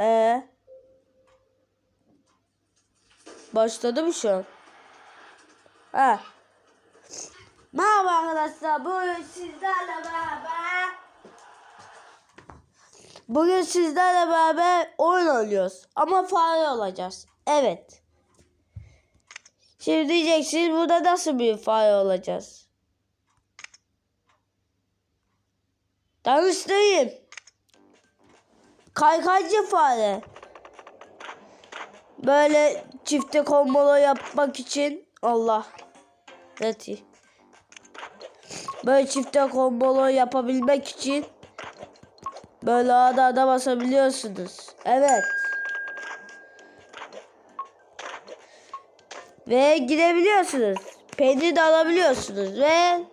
Ee? Başladı mı şu an? Ha. Merhaba arkadaşlar. Bugün sizlerle beraber Bugün sizlerle beraber oyun oynuyoruz. Ama fare olacağız. Evet. Şimdi diyeceksiniz burada nasıl bir fare olacağız? Tanıştırayım. Kaykaycı fare. Böyle çifte kombolo yapmak için Allah. Evet. Böyle çifte kombolo yapabilmek için böyle ada ada basabiliyorsunuz. Evet. Ve gidebiliyorsunuz. Peynir de alabiliyorsunuz ve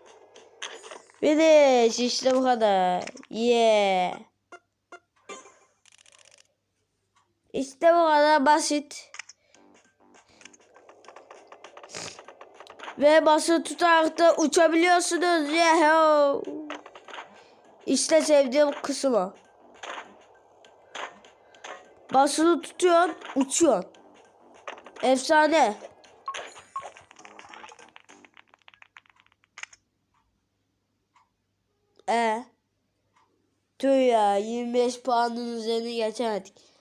Finish işte bu kadar. Yeah. İşte bu kadar basit. Ve basılı tutarak da uçabiliyorsunuz. Yeah. İşte sevdiğim kısım o. Basılı tutuyorsun, uçuyorsun. Efsane. E. Tüh ya 25 puanın üzerine geçemedik.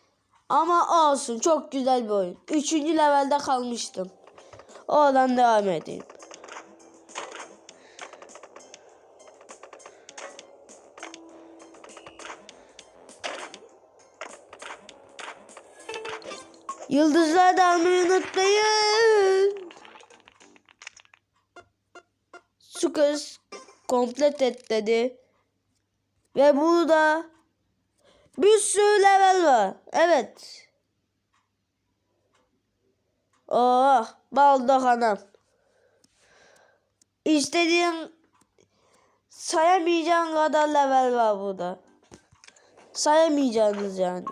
Ama olsun çok güzel bir oyun. Üçüncü levelde kalmıştım. Oradan devam edeyim. Yıldızlar da almayı unutmayın. Su kız komplet et dedi. Ve burada bir sürü level var. Evet. Oh, baldo hanım. İstediğin sayamayacağın kadar level var burada. Sayamayacağınız yani.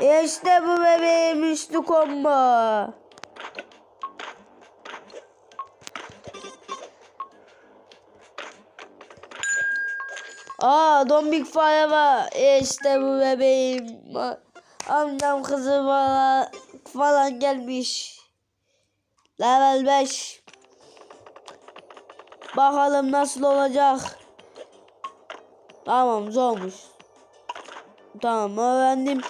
İşte bu bebeğim üçlü combo. Aa dombik fare. İşte bu bebeğim. Annem kızı falan, falan gelmiş. Level 5. Bakalım nasıl olacak. Tamam zormuş. Tamam öğrendim.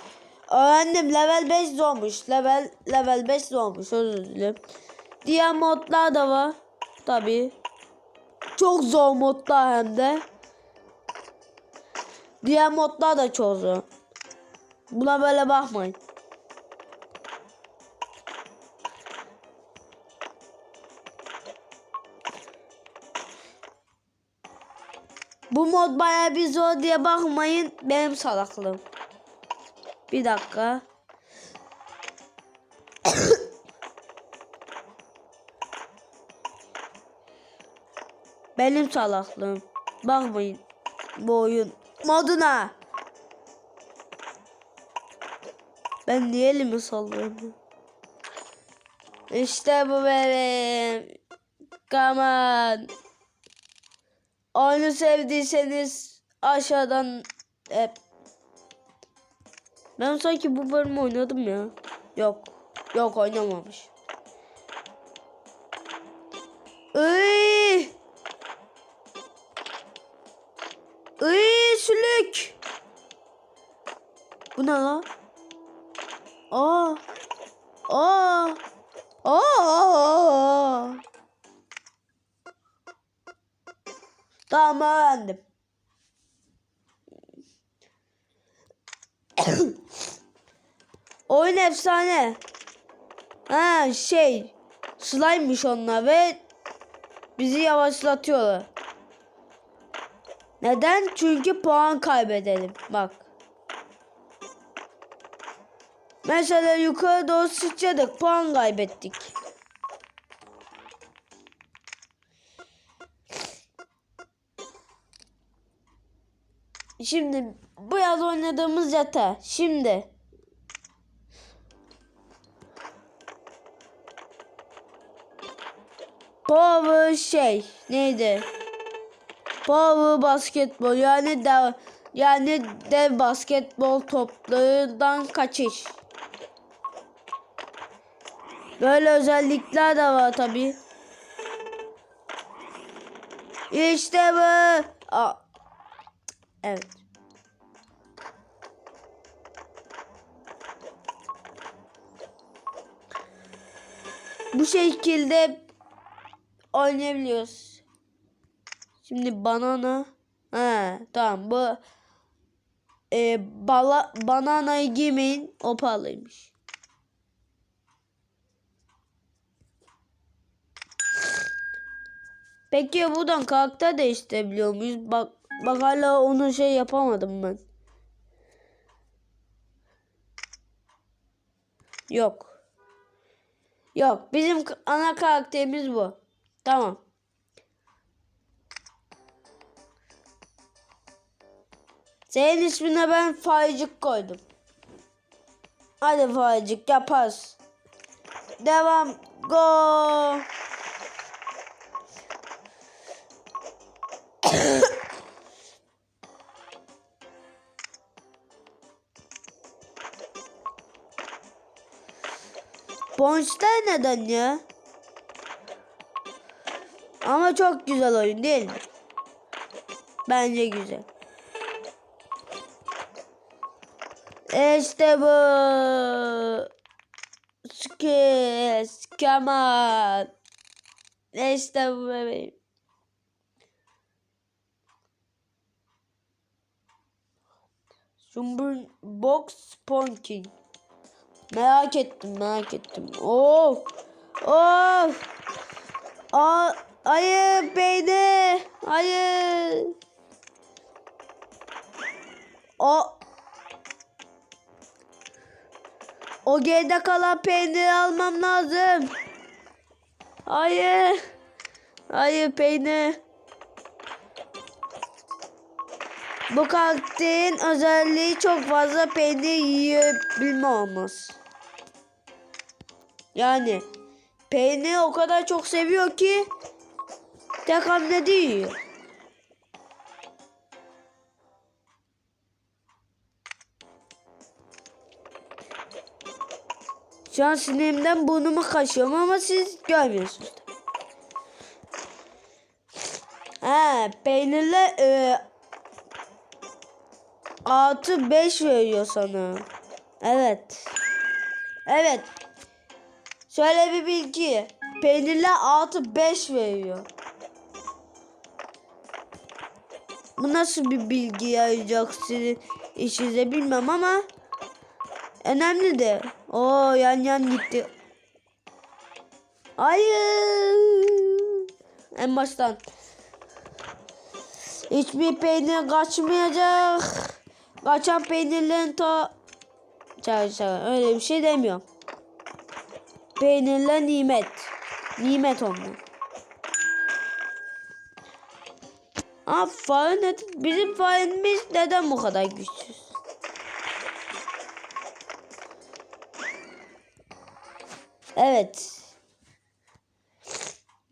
Öğrendim level 5 zormuş. Level level 5 zormuş özür dilerim. Diğer modlar da var. Tabi. Çok zor modlar hem de. Diğer modlar da çok zor. Buna böyle bakmayın. Bu mod bayağı bir zor diye bakmayın. Benim salaklığım. Bir dakika. Benim salaklığım. Bakmayın bu oyun moduna. Ben niye elimi sallıyorum? İşte bu benim. Come on. Oyunu sevdiyseniz aşağıdan hep ben sanki bu bölümü oynadım ya. Yok. Yok oynamamış. Iy! Iy sülük. Bu ne lan? Aa. Aa. Aa. Tamam öğrendim. Oyun efsane. Ha şey slime'mış onlar ve bizi yavaşlatıyorlar. Neden? Çünkü puan kaybedelim. Bak. Mesela yukarı doğru sıçradık. Puan kaybettik. Şimdi bu yaz oynadığımız yata. Şimdi. Power şey neydi? Power basketbol yani dev yani dev basketbol toplarından kaçış. Böyle özellikler de var tabi. İşte bu. Aa. Evet. Bu şekilde oynayabiliyoruz. Şimdi banana. He tamam bu e, bala, bananayı giymeyin o pahalıymış. Peki buradan karakter değiştirebiliyor muyuz? Bak, bak hala onu şey yapamadım ben. Yok. Yok. Bizim ana karakterimiz bu. Tamam. Senin ismine ben Faicik koydum. Hadi Faicik yaparız. Devam. Go. Bonçlar neden ya? Ama çok güzel oyun değil mi? Bence güzel. İşte bu. Skis, Kemal. İşte bu bebeğim. Sumbur Box Sponking. Merak ettim, merak ettim. Of! Of! Aa, hayır beyni! Hayır! O O geride kalan peyniri almam lazım. Hayır. Hayır peynir. Bu karakterin özelliği çok fazla peynir yiyebilme olmaz. Yani peyniri o kadar çok seviyor ki tek hamlede yiyor. Şu an sinirimden burnumu kaşıyorum ama siz görmüyorsunuz. He, peynirle e, artı 5 veriyor sana. Evet. Evet. Şöyle bir bilgi. Peynirle artı 5 veriyor. Bu nasıl bir bilgi yarayacak sizin işinize bilmem ama önemli de. Oo yan yan gitti. Hayır. En baştan. Hiçbir peynir kaçmayacak. Kaçan peynirlerin ta... Çağır öyle bir şey demiyorum. Peynirler nimet. Nimet onlar. Aa fare bizim faremiz neden bu kadar güçsüz? Evet.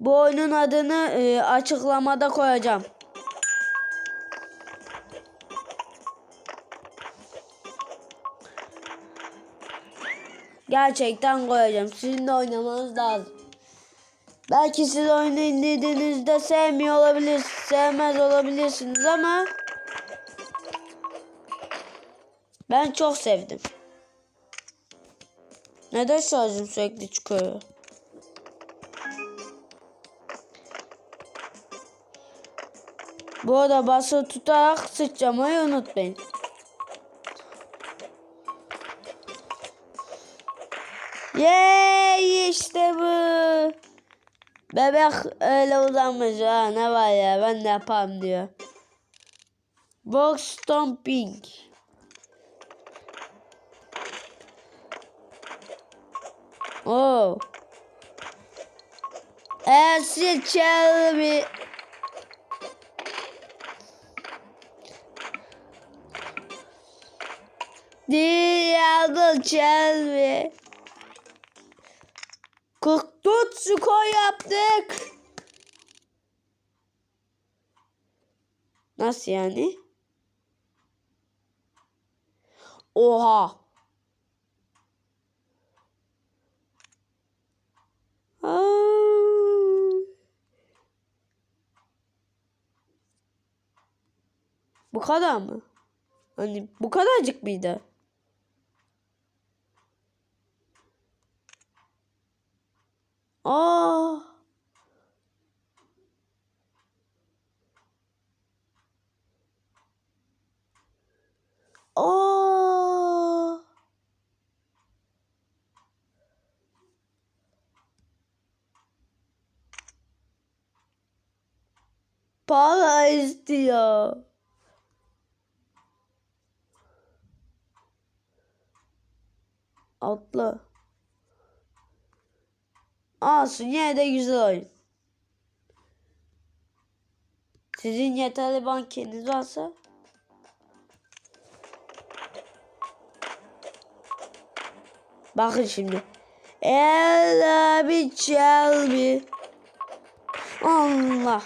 Bu oyunun adını e, açıklamada koyacağım. Gerçekten koyacağım. Sizin de oynamanız lazım. Belki siz oyunu indirdiğinizde sevmiyor olabilir, sevmez olabilirsiniz ama ben çok sevdim. Neden şarjım sürekli çıkıyor? Bu arada basılı tutarak sıçramayı unutmayın. Yey işte bu. Bebek öyle uzanmış ha ne var ya ben de yaparım diyor. Box stomping. Oh. Acid Shelby. Diablo Shelby. Tut skor yaptık. Nasıl yani? Oha. Bu kadar mı? Hani bu kadarcık mıydı? Aa. Aa. Para istiyor. Atla. Olsun yine de güzel oyun. Sizin yeterli bankeniz varsa Bakın şimdi. Ella bir Shelby. Allah.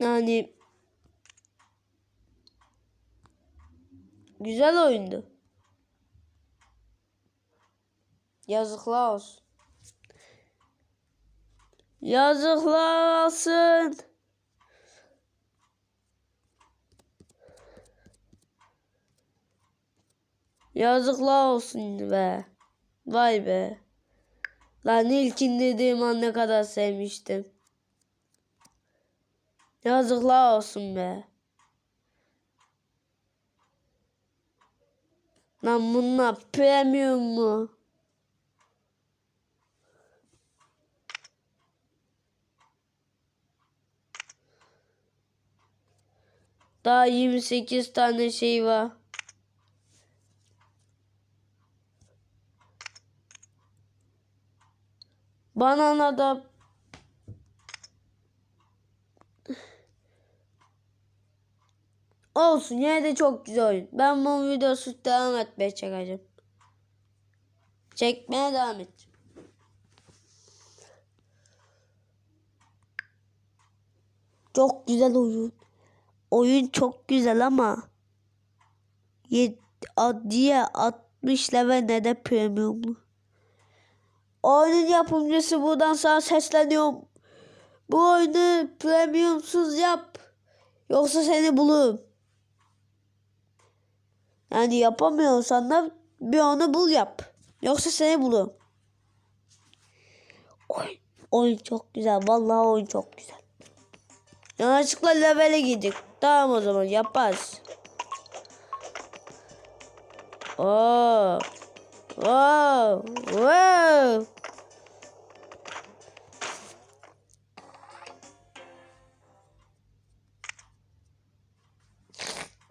Yani güzel oyundu. Yazıklar olsun. Yazıklar olsun. Yazıklar olsun be. Vay be. Lan ilkin dediğim an ne kadar sevmiştim. Yazıklar olsun be. Lan bunlar premium mu? Daha 28 tane şey var. Banana da Olsun yine de çok güzel oyun. Ben bu videosu devam etmeye çekeceğim. Çekmeye devam edeceğim. Çok güzel oyun. Oyun çok güzel ama diye 60 level ne de premiumlu. Oyunun yapımcısı buradan sana sesleniyorum. Bu oyunu premiumsuz yap. Yoksa seni bulurum. Yani yapamıyorsan da bir onu bul yap. Yoksa seni bulurum. Oyun, oyun çok güzel. Vallahi oyun çok güzel. Yanlışlıkla levele gittik. Tamam o zaman yaparız. Oo. Wow. Wow.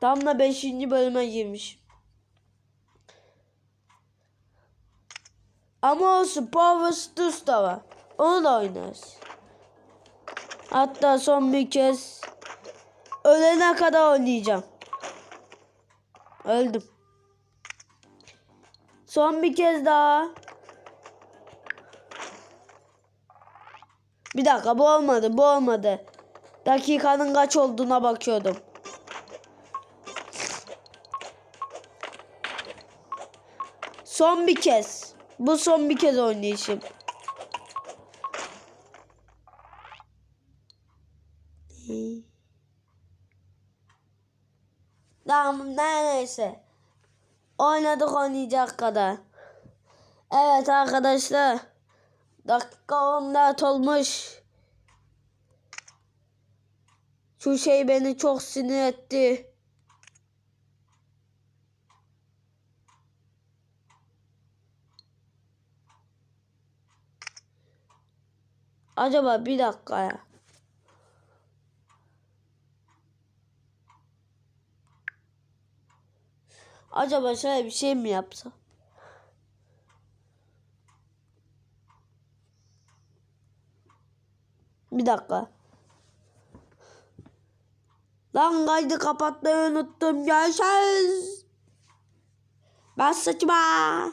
Tam da 5. bölüme girmiş. Ama olsun Power Stars da var. Onu da oynarız. Hatta son bir kez ölene kadar oynayacağım. Öldüm. Son bir kez daha. Bir dakika bu olmadı bu olmadı. Dakikanın kaç olduğuna bakıyordum. Son bir kez. Bu son bir kez oynayışım. Tamam neyse. Oynadık oynayacak kadar. Evet arkadaşlar. Dakika 14 olmuş. Şu şey beni çok sinir etti. Acaba bir dakika ya. Acaba şöyle bir şey mi yapsa? Bir dakika. Lan kaydı kapatmayı unuttum. Görüşürüz. Ben sıçma.